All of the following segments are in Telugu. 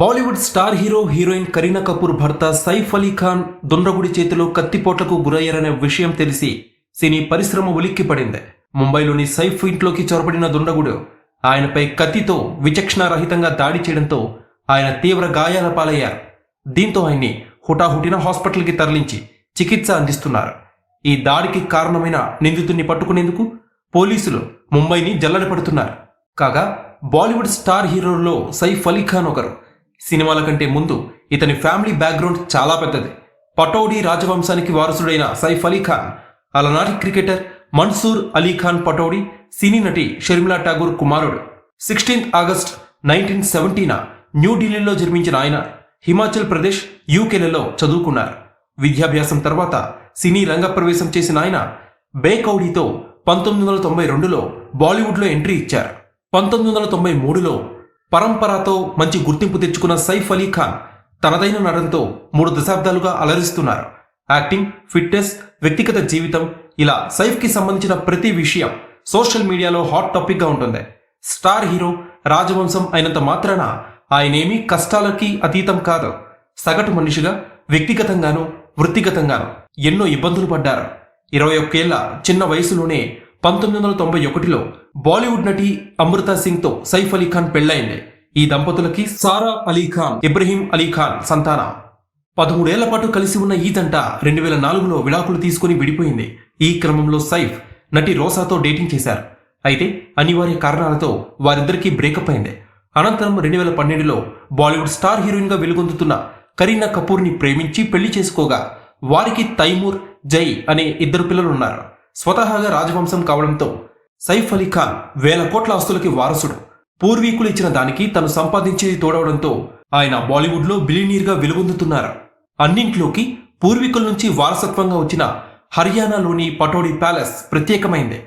Bollywood star hero heroine Kareena Kapoor భర్త సైఫ్ అలీ ఖాన్ దుండ్రగుడి చేతిలో కత్తిపోట్లకు గురయ్యారనే విషయం తెలిసి సినీ పరిశ్రమ ఉలిక్కిపడింది. ముంబైలోని సైఫ్ ఇంట్లోకి చొరబడిన దుండగుడు ఆయనపై కత్తితో విచక్షణారహితంగా దాడి చేయడంతో ఆయన తీవ్ర గాయాల పాలయ్యారు. దీంతో ఆయన్ని హుటాహుటిన హాస్పిటల్కి తరలించి చికిత్స అందిస్తున్నారు. ఈ దాడికి కారణమైన నిందితుడిని పట్టుకునేందుకు పోలీసులు ముంబైని జల్లడపడుతున్నారు కాగా బాలీవుడ్ స్టార్ హీరోల్లో సైఫ్ అలీ ఖాన్ ఒకరు సినిమాల కంటే ముందు ఇతని ఫ్యామిలీ బ్యాక్గ్రౌండ్ చాలా పెద్దది. పటౌడీ రాజవంశానికి వారసుడైన సైఫ్ అలీ ఖాన్ అలనాటి క్రికెటర్ మన్సూర్ అలీ ఖాన్ పటౌడీ సినీ నటి షర్మిలా ఠాగూర్ కుమారుడు. సిక్స్టీన్త్ ఆగస్ట్ నైన్టీన్ సెవెంటీన న్యూఢిల్లీలో జన్మించిన ఆయన హిమాచల్ ప్రదేశ్ యూకేలలో చదువుకున్నారు. విద్యాభ్యాసం తర్వాత సినీ రంగ ప్రవేశం చేసిన ఆయన బేకౌడీతో పంతొమ్మిది వందల తొంభై రెండులో బాలీవుడ్లో ఎంట్రీ ఇచ్చారు. పంతొమ్మిది వందల తొంభై మూడులో పరంపరతో మంచి గుర్తింపు తెచ్చుకున్న సైఫ్ అలీ ఖాన్ తనదైన నటనతో మూడు దశాబ్దాలుగా అలరిస్తున్నారు. యాక్టింగ్ ఫిట్నెస్ వ్యక్తిగత జీవితం ఇలా సైఫ్కి సంబంధించిన ప్రతి విషయం సోషల్ మీడియాలో హాట్ టాపిక్గా ఉంటుంది. స్టార్ హీరో రాజవంశం అయినంత మాత్రాన ఆయనేమీ కష్టాలకి అతీతం కాదు. సగటు మనిషిగా వ్యక్తిగతంగాను వృత్తిగతంగాను ఎన్నో ఇబ్బందులు పడ్డారు. ఇరవై ఒక్కేళ్ళ చిన్న వయసులోనే పంతొమ్మిది వందల తొంభై ఒకటిలో బాలీవుడ్ నటి అమృతా సింగ్తో సైఫ్ అలీ ఖాన్ పెళ్ళైంది ఈ దంపతులకి సారా అలీ ఖాన్ ఇబ్రహీం అలీ ఖాన్ సంతానం. పదమూడేళ్ళ పాటు కలిసి ఉన్న ఈ దంట రెండు వేల నాలుగులో విడాకులు తీసుకుని విడిపోయింది. ఈ క్రమంలో సైఫ్ నటి రోసాతో డేటింగ్ చేశారు. అయితే అనివార్య కారణాలతో వారిద్దరికీ బ్రేకప్ అయింది. అనంతరం రెండు వేల పన్నెండులో బాలీవుడ్ స్టార్ హీరోయిన్గా వెలుగొందుతున్న కరీనా కపూర్ని ప్రేమించి పెళ్ళి చేసుకోగా వారికి తైమూర్ జై అనే ఇద్దరు పిల్లలు ఉన్నారు స్వతహాగా రాజవంశం కావడంతో సైఫ్ అలీ ఖాన్ వేల కోట్ల ఆస్తులకి వారసుడు. పూర్వీకులు ఇచ్చిన దానికి తను సంపాదించేది తోడవడంతో ఆయన బాలీవుడ్లో బిలినీర్గా వెలుగొందుతున్నారు. అన్నింట్లోకి పూర్వీకుల నుంచి వారసత్వంగా వచ్చిన హర్యానాలోని పటోడి ప్యాలెస్ ప్రత్యేకమైంది.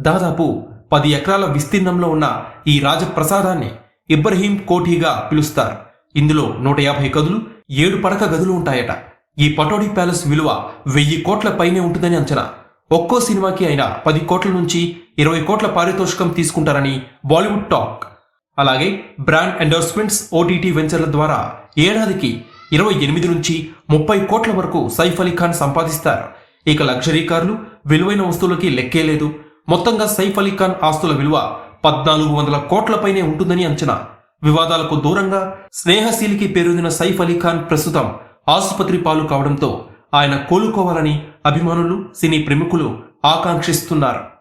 దాదాపు పది ఎకరాల విస్తీర్ణంలో ఉన్న ఈ రాజప్రసాదాన్ని ఇబ్రహీం కోఠీగా పిలుస్తారు. ఇందులో నూట యాభై గదులు ఏడు పడక గదులు ఉంటాయట. ఈ పటోడి ప్యాలెస్ విలువ వెయ్యి కోట్ల పైనే ఉంటుందని అంచనా. ఒక్కో సినిమాకి అయినా పది కోట్ల నుంచి ఇరవై కోట్ల పారితోషికం తీసుకుంటారని బాలీవుడ్ టాక్. అలాగే బ్రాండ్ ఎండోర్స్మెంట్స్ ఓటీటీ వెంచర్ల ద్వారా ఏడాదికి ఇరవై ఎనిమిది నుంచి ముప్పై కోట్ల వరకు సైఫ్ అలీ ఖాన్ సంపాదిస్తారు. ఇక లగ్జరీ కార్లు విలువైన వస్తువులకి లెక్కే లేదు. మొత్తంగా సైఫ్ అలీ ఖాన్ ఆస్తుల విలువ పద్నాలుగు వందల కోట్లపైనే ఉంటుందని అంచనా. వివాదాలకు దూరంగా స్నేహశీలికి పేరొందిన సైఫ్ అలీ ఖాన్ ప్రస్తుతం ఆసుపత్రి పాలు కావడంతో ఆయన కోలుకోవాలని అభిమానులు సినీ ప్రముఖులు ఆకాంక్షిస్తున్నారు.